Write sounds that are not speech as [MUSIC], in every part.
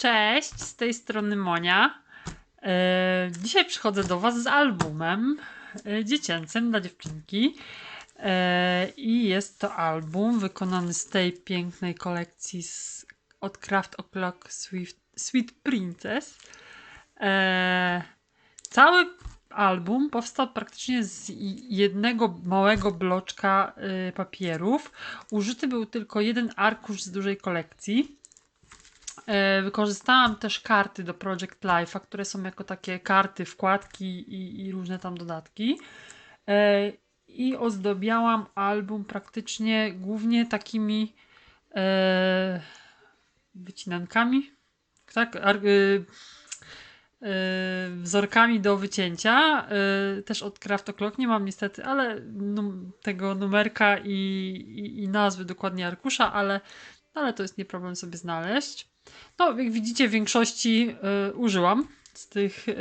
Cześć, z tej strony Monia. E, dzisiaj przychodzę do Was z albumem e, dziecięcym dla dziewczynki. E, I jest to album wykonany z tej pięknej kolekcji z, od Craft O'Clock Sweet, Sweet Princess. Cały album powstał praktycznie z jednego małego bloczka papierów. Użyty był tylko jeden arkusz z dużej kolekcji. E, wykorzystałam też karty do Project Life'a, które są jako takie karty, wkładki i, i różne tam dodatki. E, I ozdobiałam album praktycznie głównie takimi e, wycinankami, tak? Y, y, wzorkami do wycięcia. Też od Craft O'Clock nie mam niestety, ale num tego numerka i, i, i nazwy dokładnie arkusza, ale, ale to jest nie problem sobie znaleźć. No, jak widzicie, w większości y, użyłam z tych y,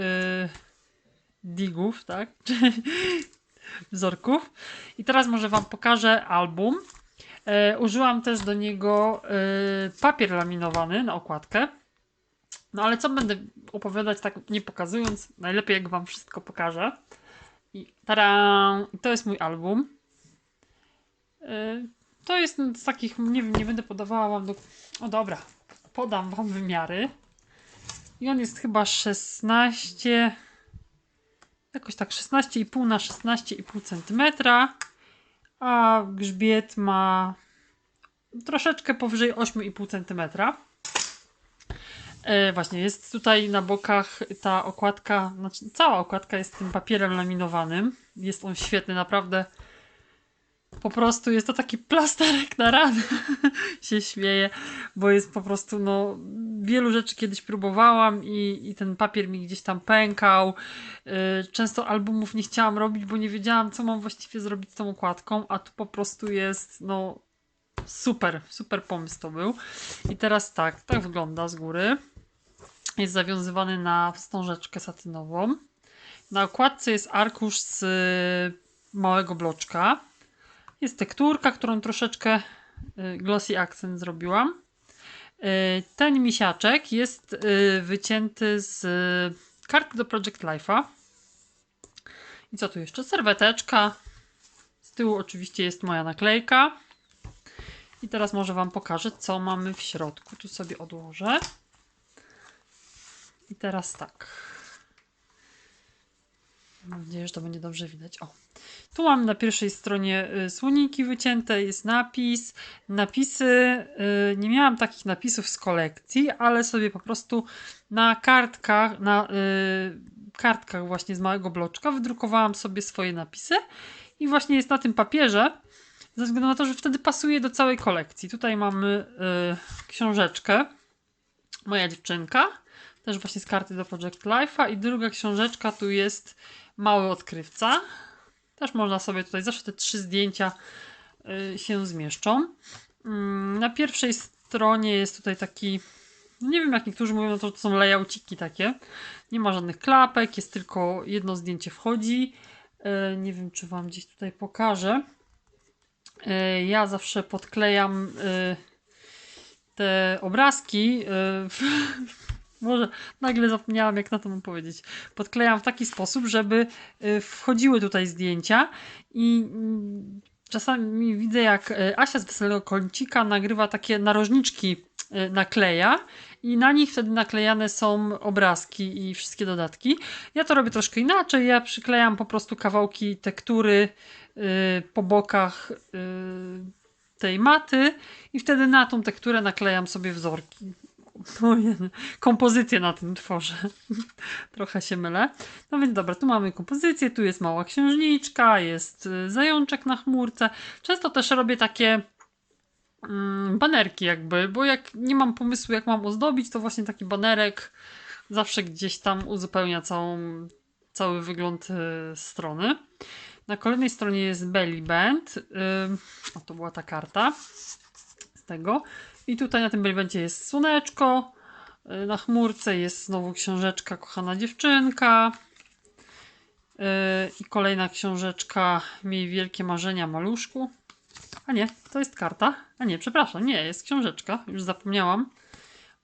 digów, tak? [LAUGHS] wzorków. I teraz może Wam pokażę album. Y, użyłam też do niego y, papier laminowany na okładkę. No ale co będę opowiadać tak nie pokazując? Najlepiej jak Wam wszystko pokażę. I tada! To jest mój album. Y, to jest z takich, nie wiem, nie będę podawała Wam do... O dobra, podam wam wymiary. I on jest chyba 16, jakoś tak 16,5 na 16,5 cm, a grzbiet ma troszeczkę powyżej 8,5 cm. E, właśnie, jest tutaj na bokach ta okładka, znaczy cała okładka jest tym papierem laminowanym. Jest on świetny, naprawdę po prostu jest to taki plasterek na ranę. [LAUGHS] się śmieję, bo jest po prostu, no, wielu rzeczy kiedyś próbowałam i, i ten papier mi gdzieś tam pękał. Yy, często albumów nie chciałam robić, bo nie wiedziałam, co mam właściwie zrobić z tą okładką, a tu po prostu jest, no, super, super pomysł to był. I teraz tak, tak wygląda z góry. Jest zawiązywany na wstążeczkę satynową. Na okładce jest arkusz z małego bloczka jest tekturka, którą troszeczkę y, glossy accent zrobiłam. Y, ten misiaczek jest y, wycięty z karty do Project Life'a. I co tu jeszcze? Serweteczka. Z tyłu oczywiście jest moja naklejka. I teraz może Wam pokażę, co mamy w środku. Tu sobie odłożę. I teraz tak. Mam nadzieję, że to będzie dobrze widać. O. Tu mam na pierwszej stronie y, słoniki wycięte, jest napis. Napisy, y, nie miałam takich napisów z kolekcji, ale sobie po prostu na kartkach, na y, kartkach właśnie z małego bloczka wydrukowałam sobie swoje napisy i właśnie jest na tym papierze, ze względu na to, że wtedy pasuje do całej kolekcji. Tutaj mamy książeczkę, moja dziewczynka, też właśnie z karty do Project Life'a i druga książeczka tu jest mały odkrywca. Też można sobie tutaj, zawsze te trzy zdjęcia y, się zmieszczą. Mm, na pierwszej stronie jest tutaj taki, nie wiem jak niektórzy mówią, to, to są layouciki takie. Nie ma żadnych klapek, jest tylko jedno zdjęcie wchodzi. Y, nie wiem, czy Wam gdzieś tutaj pokażę. Y, ja zawsze podklejam te obrazki [LAUGHS] Może nagle zapomniałam, jak na to mam powiedzieć. Podklejam w taki sposób, żeby y, wchodziły tutaj zdjęcia i mm, czasami widzę, jak y, Asia z Weselego Kącika nagrywa takie narożniczki y, nakleja i na nich wtedy naklejane są obrazki i wszystkie dodatki. Ja to robię troszkę inaczej. Ja przyklejam po prostu kawałki tektury po bokach tej maty i wtedy na tą tekturę naklejam sobie wzorki. Kompozycję na tym tworzę. [LAUGHS] Trochę się mylę. No więc dobra, tu mamy kompozycję, tu jest mała księżniczka, jest y, zajączek na chmurce. Często też robię takie mm, banerki jakby, bo jak nie mam pomysłu jak mam ozdobić, to właśnie taki banerek zawsze gdzieś tam uzupełnia całą, cały wygląd y, strony. Na kolejnej stronie jest belly band. Y, o, to była ta karta z tego. I tutaj na tym będzie jest słoneczko. Y, na chmurce jest znowu książeczka Kochana dziewczynka. Y, I kolejna książeczka Miej wielkie marzenia maluszku. A nie, to jest karta. A nie, przepraszam, nie, jest książeczka. Już zapomniałam.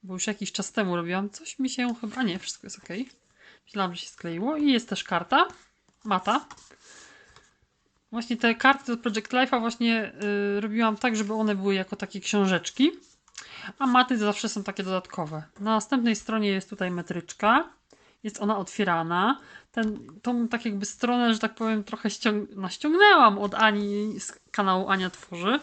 bo już jakiś czas temu robiłam. Coś mi się chyba... A nie, wszystko jest ok. Myślałam, że się skleiło. I jest też karta. Mata. Właśnie te karty do Project Life'a właśnie y, robiłam tak, żeby one były jako takie książeczki. A maty zawsze są takie dodatkowe. Na następnej stronie jest tutaj metryczka. Jest ona otwierana. Ten, tą tak jakby stronę, że tak powiem, trochę ściąg naściągnęłam od Ani z kanału Ania Tworzy.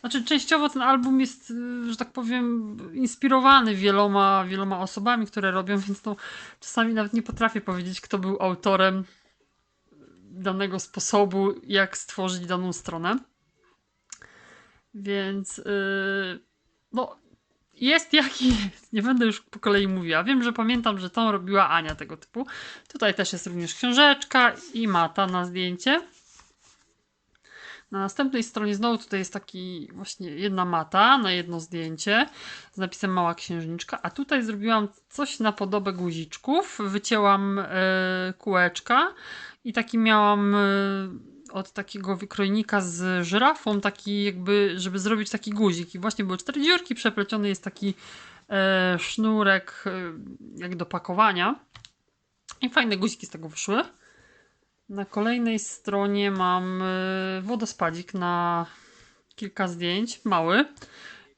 Znaczy, częściowo ten album jest, y, że tak powiem, inspirowany wieloma, wieloma osobami, które robią, więc to czasami nawet nie potrafię powiedzieć, kto był autorem danego sposobu, jak stworzyć daną stronę. Więc yy, no, jest jaki jest. Nie będę już po kolei mówiła. Wiem, że pamiętam, że tą robiła Ania tego typu. Tutaj też jest również książeczka i mata na zdjęcie. Na następnej stronie znowu tutaj jest taki właśnie jedna mata na jedno zdjęcie z napisem mała księżniczka, a tutaj zrobiłam coś na podobę guziczków. Wycięłam e, kółeczka i taki miałam e, od takiego wykrojnika z żyrafą, taki jakby, żeby zrobić taki guzik. I właśnie były cztery dziurki, przepleciony jest taki e, sznurek e, jak do pakowania. I fajne guziki z tego wyszły. Na kolejnej stronie mam y, wodospadzik na kilka zdjęć, mały.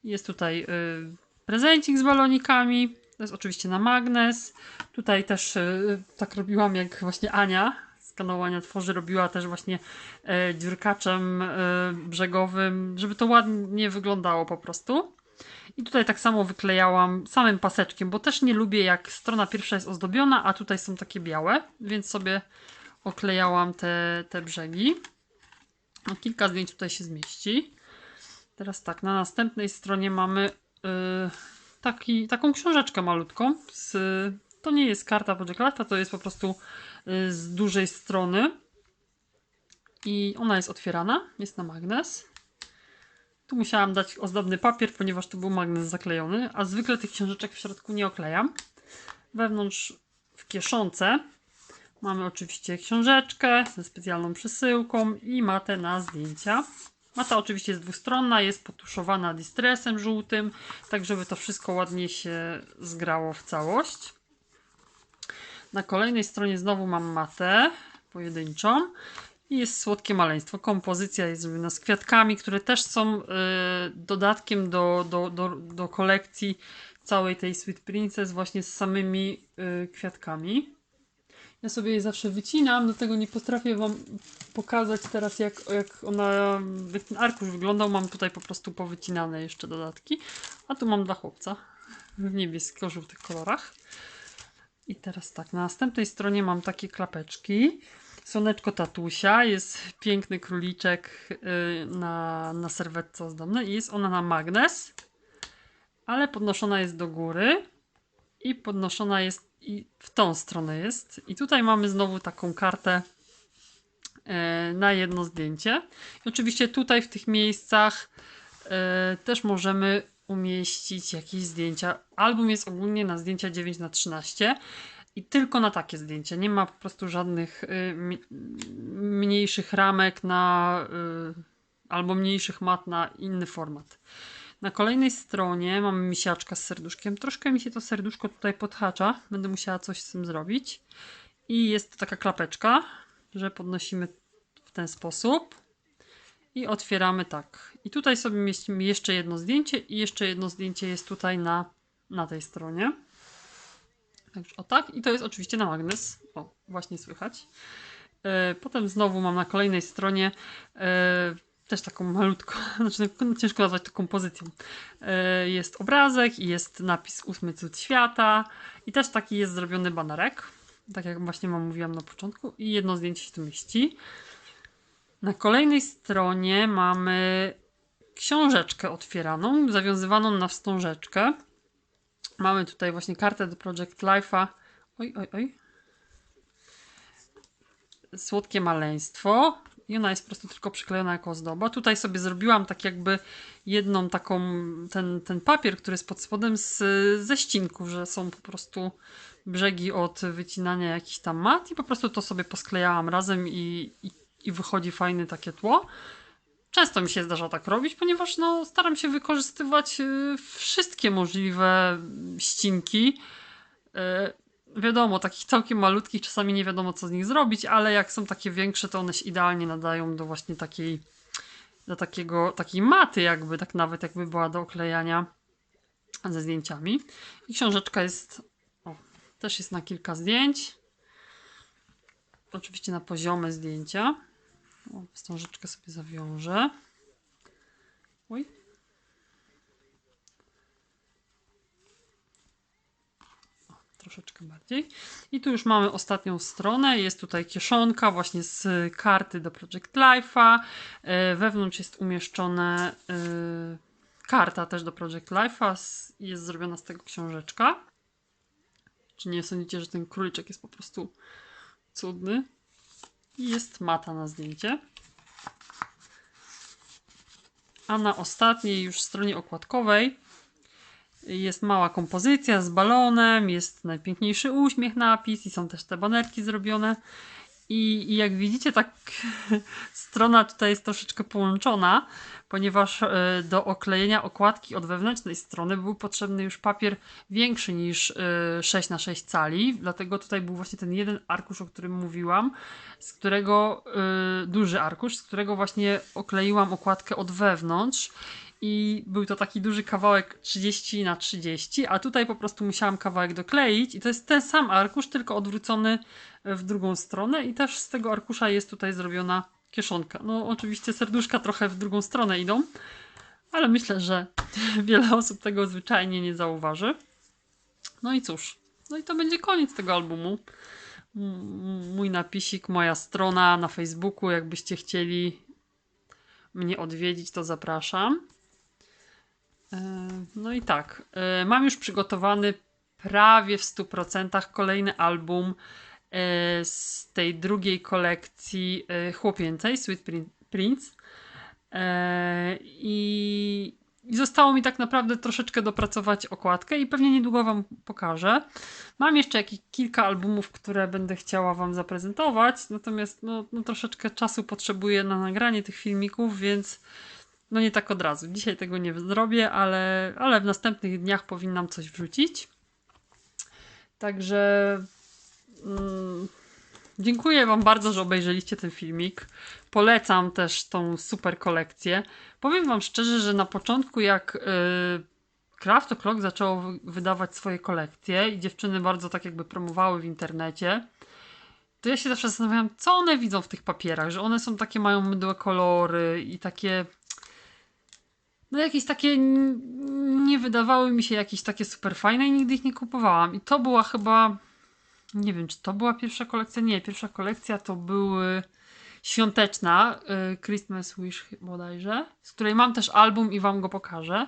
Jest tutaj y, prezencik z balonikami. To jest oczywiście na magnes. Tutaj też y, tak robiłam jak właśnie Ania z kanału Ania Tworzy robiła też właśnie e, dziurkaczem brzegowym, żeby to ładnie wyglądało po prostu. I tutaj tak samo wyklejałam samym paseczkiem, bo też nie lubię jak strona pierwsza jest ozdobiona, a tutaj są takie białe, więc sobie oklejałam te, te brzegi. No, kilka zdjęć tutaj się zmieści. Teraz tak, na następnej stronie mamy yy, taki, taką książeczkę malutką. Z, to nie jest karta Project to jest po prostu yy, z dużej strony. I ona jest otwierana, jest na magnes. Tu musiałam dać ozdobny papier, ponieważ to był magnes zaklejony, a zwykle tych książeczek w środku nie oklejam. Wewnątrz w kieszonce Mamy oczywiście książeczkę ze specjalną przesyłką i matę na zdjęcia. Mata oczywiście jest dwustronna, jest potuszowana distressem żółtym, tak żeby to wszystko ładnie się zgrało w całość. Na kolejnej stronie znowu mam matę pojedynczą i jest słodkie maleństwo. Kompozycja jest zrobiona z kwiatkami, które też są y, dodatkiem do, do, do, do kolekcji całej tej Sweet Princess właśnie z samymi y, kwiatkami. Ja sobie je zawsze wycinam, dlatego nie potrafię wam pokazać teraz jak, jak ona, ten arkusz wyglądał. Mam tutaj po prostu powycinane jeszcze dodatki. A tu mam dla chłopca w niebiesko-żółtych kolorach. I teraz tak, na następnej stronie mam takie klapeczki. Słoneczko tatusia, jest piękny króliczek yy, na, na serwetce ozdobnej i jest ona na magnes, ale podnoszona jest do góry i podnoszona jest i w tą stronę jest. I tutaj mamy znowu taką kartę e, na jedno zdjęcie. I oczywiście tutaj w tych miejscach e, też możemy umieścić jakieś zdjęcia. Album jest ogólnie na zdjęcia 9 na 13 i tylko na takie zdjęcia. Nie ma po prostu żadnych y, mniejszych ramek na y, albo mniejszych mat na inny format. Na kolejnej stronie mamy misiaczka z serduszkiem. Troszkę mi się to serduszko tutaj podhacza. Będę musiała coś z tym zrobić. I jest to taka klapeczka, że podnosimy w ten sposób. I otwieramy tak. I tutaj sobie mieścimy jeszcze jedno zdjęcie i jeszcze jedno zdjęcie jest tutaj na, na tej stronie. Także o tak. I to jest oczywiście na magnes. O, właśnie słychać. E, potem znowu mam na kolejnej stronie e, też taką malutką, [LAUGHS] znaczy no, ciężko nazwać to kompozycją. E, jest obrazek i jest napis ósmy cud świata i też taki jest zrobiony banerek, tak jak właśnie wam mówiłam na początku i jedno zdjęcie się tu mieści. Na kolejnej stronie mamy książeczkę otwieraną, zawiązywaną na wstążeczkę. Mamy tutaj właśnie kartę do Project Life'a. Oj, oj, oj. Słodkie maleństwo i ona jest prostu tylko przyklejona jako ozdoba. Tutaj sobie zrobiłam tak jakby jedną taką, ten, ten papier, który jest pod spodem z, ze ścinków, że są po prostu brzegi od wycinania jakichś tam mat i po prostu to sobie posklejałam razem i, i, i wychodzi fajne takie tło. Często mi się zdarza tak robić, ponieważ no, staram się wykorzystywać y, wszystkie możliwe ścinki. Y, wiadomo, takich całkiem malutkich czasami nie wiadomo co z nich zrobić, ale jak są takie większe, to one się idealnie nadają do właśnie takiej, do takiego, takiej maty jakby, tak nawet jakby była do oklejania ze zdjęciami. I książeczka jest, o, też jest na kilka zdjęć. Oczywiście na poziome zdjęcia. O, wstążeczkę sobie zawiążę. Oj. O, troszeczkę bardziej. I tu już mamy ostatnią stronę. Jest tutaj kieszonka właśnie z karty do Project Life'a. E, Wewnątrz jest umieszczone e, karta też do Project Life'a. Jest zrobiona z tego książeczka. Czy nie sądzicie, że ten króliczek jest po prostu cudny? Jest mata na zdjęcie. A na ostatniej już stronie okładkowej jest mała kompozycja z balonem, jest najpiękniejszy uśmiech napis i są też te banerki zrobione. I, i jak widzicie, tak [LAUGHS] strona tutaj jest troszeczkę połączona, ponieważ e, do oklejenia okładki od wewnętrznej strony był potrzebny już papier większy niż e, 6 na 6 cali, dlatego tutaj był właśnie ten jeden arkusz, o którym mówiłam, z którego y, duży arkusz, z którego właśnie okleiłam okładkę od wewnątrz. I był to taki duży kawałek 30 na 30, a tutaj po prostu musiałam kawałek dokleić. I to jest ten sam arkusz, tylko odwrócony w drugą stronę. I też z tego arkusza jest tutaj zrobiona kieszonka. No, oczywiście serduszka trochę w drugą stronę idą, ale myślę, że [LAUGHS] wiele osób tego zwyczajnie nie zauważy. No i cóż, no i to będzie koniec tego albumu mój napisik, moja strona na Facebooku. Jakbyście chcieli mnie odwiedzić, to zapraszam. E, No i tak, e, mam już przygotowany prawie w 100% kolejny album e, z tej drugiej kolekcji chłopięcej, Sweet Prin- Prince. I, I zostało mi tak naprawdę troszeczkę dopracować okładkę i pewnie niedługo Wam pokażę. Mam jeszcze jakieś kilka albumów, które będę chciała Wam zaprezentować, natomiast no, no troszeczkę czasu potrzebuję na nagranie tych filmików, więc no nie tak od razu. Dzisiaj tego nie zrobię, ale, ale w następnych dniach powinnam coś wrzucić. Także mm, dziękuję Wam bardzo, że obejrzeliście ten filmik. Polecam też tą super kolekcję. Powiem Wam szczerze, że na początku jak yy, Craft O'Clock zaczęło wy- wydawać swoje kolekcje i dziewczyny bardzo tak jakby promowały w internecie, to ja się zawsze zastanawiałam, co one widzą w tych papierach, że one są takie, mają mydłe kolory i takie no jakieś takie nie wydawały mi się jakieś takie super fajne i nigdy ich nie kupowałam. I to była chyba nie wiem, czy to była pierwsza kolekcja? Nie, pierwsza kolekcja to były świąteczna y, Christmas Wish bodajże, z której mam też album i wam go pokażę.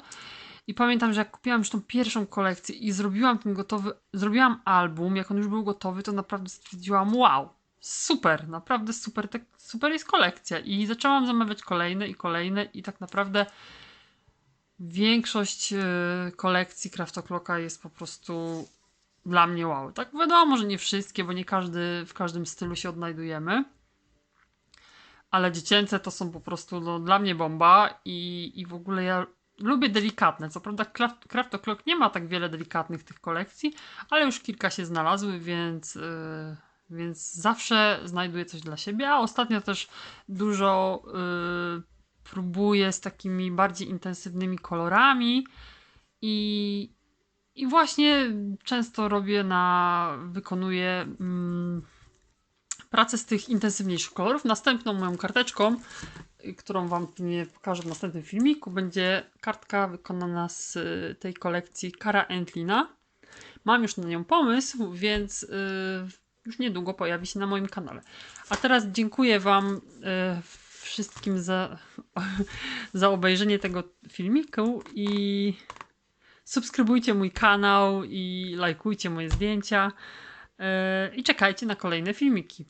I pamiętam, że jak kupiłam już tą pierwszą kolekcję i zrobiłam ten gotowy, zrobiłam album, jak on już był gotowy, to naprawdę stwierdziłam, wow, super, naprawdę super, tak, super jest kolekcja. I zaczęłam zamawiać kolejne i kolejne i tak naprawdę większość y, kolekcji Craftoclocka jest po prostu dla mnie wow. Tak wiadomo, że nie wszystkie, bo nie każdy w każdym stylu się odnajdujemy. Ale dziecięce to są po prostu no, dla mnie bomba i, i w ogóle ja lubię delikatne. Co prawda Craft O'Clock nie ma tak wiele delikatnych tych kolekcji, ale już kilka się znalazły, więc, yy, więc zawsze znajduję coś dla siebie. A ostatnio też dużo yy, próbuję z takimi bardziej intensywnymi kolorami i, i właśnie często robię na, wykonuję mm, pracę z tych intensywniejszych kolorów. Następną moją karteczką, y, którą Wam pokażę w następnym filmiku, będzie kartka wykonana z y, tej kolekcji Cara Entlina. Mam już na nią pomysł, więc y, już niedługo pojawi się na moim kanale. A teraz dziękuję Wam y, wszystkim za, za obejrzenie tego filmiku i subskrybujcie mój kanał i lajkujcie moje zdjęcia. Yy, I czekajcie na kolejne filmiki.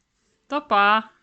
To pa!